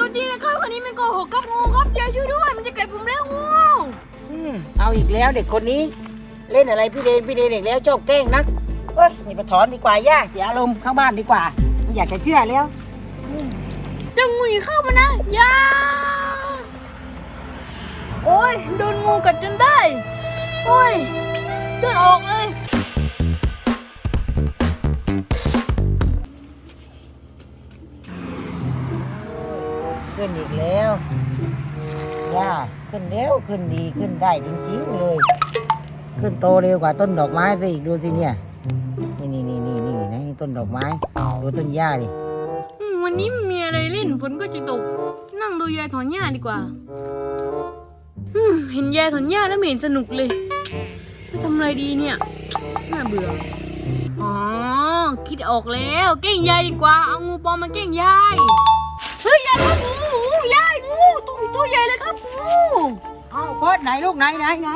ตัวจริงเลยครับคนนี้มันโกหกครับงูครับยายช่วยด้วย มันจะกัดผมแล้วงูอืมเอาอีกแล้วเด็กคนนี้ เล่นอะไรพี่เดนพี่เดนอีกแล้วชอบแกล้งนักเอ้ยนี่ไปถอนดีกว่าย่าเสียอารมณ์เข้าบ้านดีกว่าไม่อยากจะเชื่อแล้วเจะงูอย่าเข้ามานะอยาโอ้ยโดนงูกัดจนได้ โอ้ยเลือดออกเลย ขึ้นอีกแล้วย่าขึ้นเร็วขึ้นดีขึ้นได้จริงๆเลย ขึ้นโตเร็วกว่าต้นดอกไม้ซะอีกดูสิเนี่ยนี่นี่นี่นี่นี่นะต้นดอกไม้ดูต้นหญ้าดิอืมวันนี้ไม่มีอะไรเล่นฝนก็จะตก นั่งดูยายถอนหญ้าดีกว่าอืมเห็นยายถอนหญ้าแล้วไม่เห็นสนุกเลยจะทำอะไรดีเนี่ยน่าเบื่ออ๋อคิดออกแล้วแกล้งยายดีกว่า เอางูปลอมมาแกล้งยายเฮ้ยยายครับงูงูยายงูตัวตัวใหญ่เลยครับงูเอาโพสต์ไหนลูกไหนไหนไหน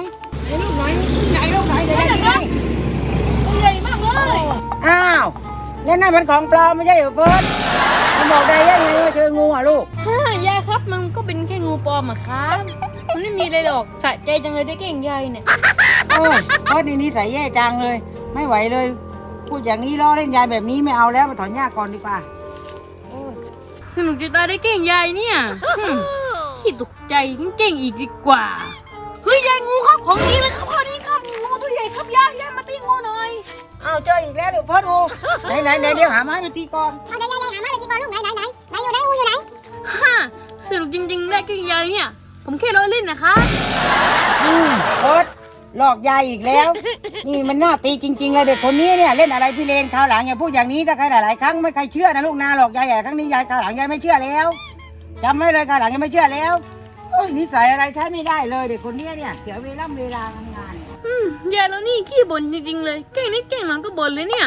ไหนลูกไหนไหนลูกไหนไหนไหนไหนตัวใหญ่มากเลยอ้าวแล้วนั่นมันของปลอมไม่ใช่เหรอโพสต์สมันบอกได้ยังไงว่าเจองูอะลูกฮ่ายายครับมันก็เป็นแค่งูปลอมอะครับมันไม่มีอะไรหรอกสะใจจังเลยได้แกล้งยายเนี่ยโอ้ยโพสต์นี่นิสัยแย่จังเลย ไม่ไหวเลย พูดอย่างนี้ล้อเล่นยายแบบนี้ไม่เอาแล้วมาถอนหญ้าก่อนดีกว่า สนุกจะตายได้แกล้งยายเนี่ยหึ่มขี้ตกใจงั้นแกล้งอีกดีกว่า เฮ้ยยายงูครับของจริงเลยครับข้อนี้ครับงูตัวใหญ่ครับยายยายมาตีงูหน่อยเอาเจออีกแล้วเดี๋ยวโพสต์ดู ไหนไหนไหนเดี๋ยวหาไม้มาตีก่อน เอาเดี๋ยวๆๆหามาเลยดีกว่าลูกไหนไหนไหนไหนอยู่ไหนงูอยู่ไหนฮ่าสนุกจริงๆได้แกล้งยายเนี่ย ผมแค่ล้อเล่นนะครับ อืมโพสต์ หลอกยายอีกแล้ว นี่มันน่าตีจริงๆเลยเด็กคนนี้เนี่ยเล่นอะไรพี่เลนคราวหลังอย่าพูดอย่างนี้ถ้าใครหลายๆครั้งไม่ใครเชื่อนะลูกนาหลอกยายใหญ่ครั้งนี้ยายคราวหลังยายไม่เชื่อแล้วจำไว้เลยคราวหลังยายไม่เชื่อแล้วโอ้ยนิสัยอะไรใช้ไม่ได้เลยเด็กคนนี้เนี่ยเสียเวลาเวลาทำงานอืมยายแล้วนี่ขี้บ่นจริงๆเลยแกล้งนิดแกล้งหน่อยก็บ่นเลยเนี่ย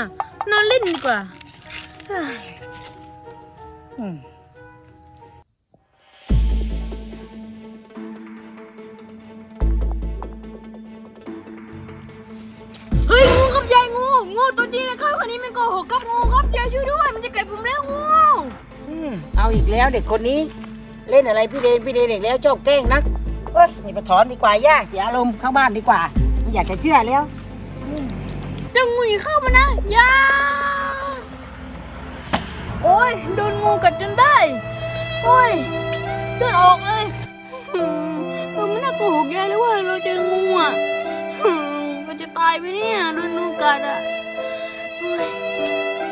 นอนเล่นดีกว่าเฮ้ยอืม เฮ้ยงูครับยายงูงูตัวจริงเลยครับคนนี้มันโกหกครับงูครับยายช่วยด้วยมันจะกัดผมแล้วงูอืมเอาอีกแล้วเด็กคนนี้ เล่นอะไรพี่เลนพี่เลนอีกแล้วชอบแกล้งนักเอ้ยนี่ไปถอนดีกว่าย่าเสียอารมณ์เข้าบ้านดีกว่าไม่อยากจะเชื่อแล้วเจะงูอย่าเข้ามานะอยาโอ้ยโดนงูกัดจนได้โอ้ยเลือดออกเลยอืมเราไม่น่าโกหกยายเลยว่าเราเจองูอะ อืมมัน